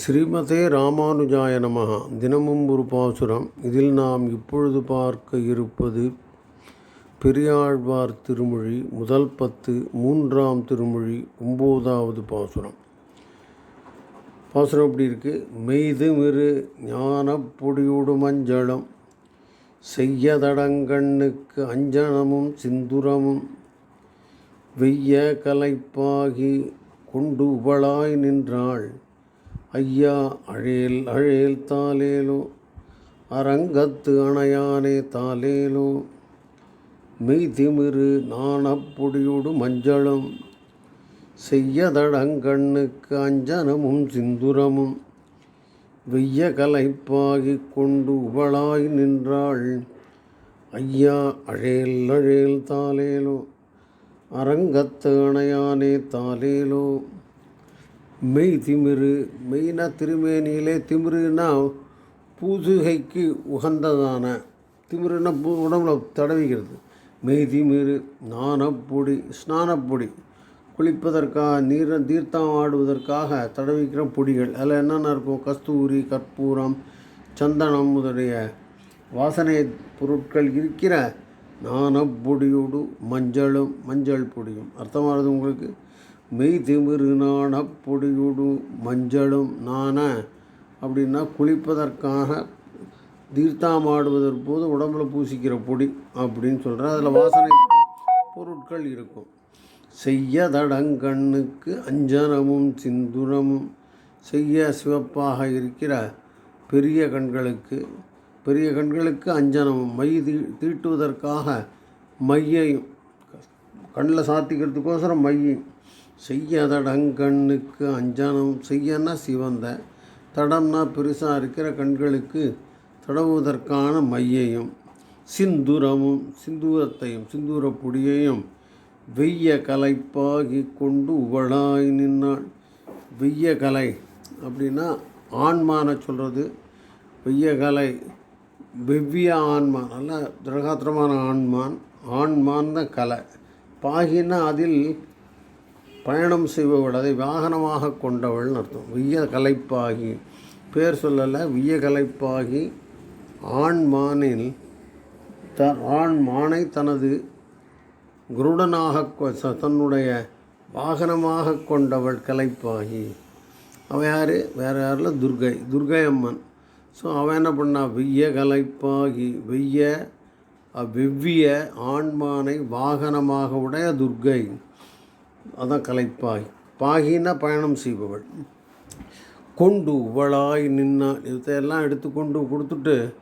ஸ்ரீமதே ராமானுஜாய நமகா தினமும் ஒரு பாசுரம். இதில் நாம் இப்பொழுது பார்க்க இருப்பது பெரியாழ்வார் திருமொழி முதல் பத்து மூன்றாம் திருமொழி ஒம்போதாவது பாசுரம். பாசுரம் எப்படி இருக்கு? மெய்து மிரு ஞானப்பொடியோடு மஞ்சளும் செய்யதடங்கண்ணுக்கு அஞ்சனமும் சிந்துரமும் வெய்ய கலைப்பாகி கொண்டு உபளாய் நின்றாள். ஐயா அழேல் அழேல் தாலேலோ. அரங்கத்து அணையானே தாலேலோ. மெய் நாணப்பொடியோடு மஞ்சளும். செய்யதடங்கண்ணுக்கு அஞ்சனமும் சிந்துரமும். வெய்ய கலைப்பாகி கொண்டு உபளாய் நின்றாள். ஐயா அழேல் அழேல் தாலேலோ. அரங்கத்து அணையானே தாலேலோ. மெய் திமிரு மெய்னா திருமேனியிலே திமிருன்னா பூசுகைக்கு உகந்ததான. திமிருன்னா பூ உடம்புல தடவிக்கிறது மெய் திமிரு நாணப்பொடி ஸ்நானப்பொடி. குளிப்பதற்காக நீர தீர்த்தம் ஆடுவதற்காக தடவிக்கிற பொடிகள். அதில் என்னென்ன இருக்கும் கஸ்தூரி கற்பூரம் சந்தனம் முதலிய வாசனை பொருட்கள் இருக்கிற நாணப்பொடியோடு மஞ்சளும் மஞ்சள் பொடியும். அர்த்தமானது உங்களுக்கு? மெய் திமிரு மஞ்சளும் நாண அப்படின்னா குளிப்பதற்காக தீர்த்தாமாடுவதற்கு போது உடம்புல பூசிக்கிற பொடி அப்படின்னு சொல்கிறேன் அதில் வாசனை பொருட்கள் இருக்கும். செய்ய தடங்கண்ணுக்கு அஞ்சனமும் சிந்துரமும் செய்ய சிவப்பாக இருக்கிற பெரிய கண்களுக்கு பெரிய கண்களுக்கு அஞ்சனமும் மை தீ தீட்டுவதற்காக மையையும் கண்ணில் சாத்திக்கிறதுக்கோசரம் மையும் செய்ய தடங்கண்ணுக்கு அஞ்சனம் செய்யன்னா சிவந்த. தடம்னா பெருசாக இருக்கிற கண்களுக்கு தடவுவதற்கான மையையும் சிந்துரமும் சிந்தூரத்தையும் சிந்தூர பொடியையும் வெய்ய கலைப்பாகி கொண்டு உவளாய் நின்னாள். வெய்ய கலை அப்படின்னா ஆன்மான சொல்கிறது வெய்ய கலை வெவ்விய ஆன்மான் நல்ல திரகாத்திரமான ஆண்மான் ஆன்மான். தான் கலை. பாகினா அதில் பயணம் செய்பவள் அதை வாகனமாக கொண்டவள்னு அர்த்தம். விய கலைப்பாகி. பேர் சொல்லலை விய கலைப்பாகி. ஆண் மானில் த ஆண் மானை தனது குருடனாக கொ- ச- தன்னுடைய வாகனமாக கொண்டவள் கலைப்பாகி. அவன் யார்? வேறு யாரில் துர்கை துர்கை அம்மன் ஸோ அவன் என்ன பண்ணா? வெய்ய கலைப்பாகி. வெய்ய வெவ்விய ஆண்மானை வாகனமாக உடைய துர்கை. அதான் கலைப்பாய். பாகின்னா பயணம் செய்பவள். கொண்டு உவளாய் நின்னாள். இதையெல்லாம் எடுத்துக்கொண்டு கொடுத்துட்டு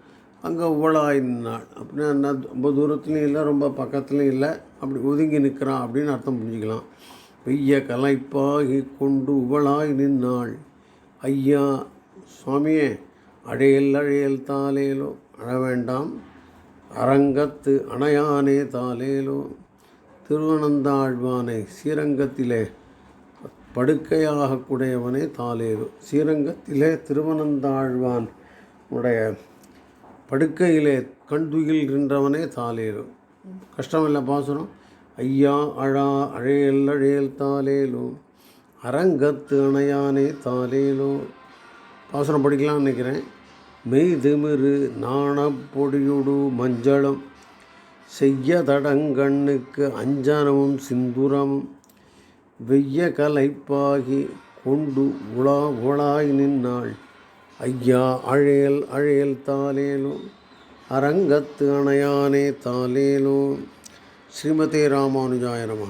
அங்கே உவளாய் நின்னாள். அப்படின்னா என்ன ரொம்ப தூரத்துலையும் இல்லை ரொம்ப பக்கத்துலையும் இல்லை. அப்படி ஒதுங்கி நிற்கிறான் அப்படின்னு அர்த்தம் புரிஞ்சுக்கலாம். பெய்ய கலைப்பாகி கொண்டு உவளாய் நின்னாள். ஐயா சுவாமியே அழையல் அழையல் தாலேலோ அழ வேண்டாம். அரங்கத்து அணையானே தாலேலோ திருவனந்தாழ்வானை ஸ்ரீரங்கத்திலே படுக்கையாகக்கூடியவனே தாலேரு ஸ்ரீரங்கத்திலே திருவனந்தாழ்வான் உடைய படுக்கையிலே கண்துயில்கின்றவனே தாலேரு கஷ்டமில்லை பாசுரம். ஐயா அழா அழையல் அழையல் தாலேலோ அரங்கத்து அணையானே தாலேலோ பாசுரம் படிக்கலாம்னு நினைக்கிறேன். மெய் திமிரு நாணப்பொடியுடு மஞ்சளம் செய்ய தடங்கண்ணுக்கு அஞ்சனமும் சிந்துரமும் வெய்ய கலைப்பாகி கொண்டு உலா உலாய் நின்னாள். ஐயா அழையல் அழையல் தாலேலோ அரங்கத்து அணையானே தாலேலோ ஸ்ரீமதே ராமானுஜாய நமः.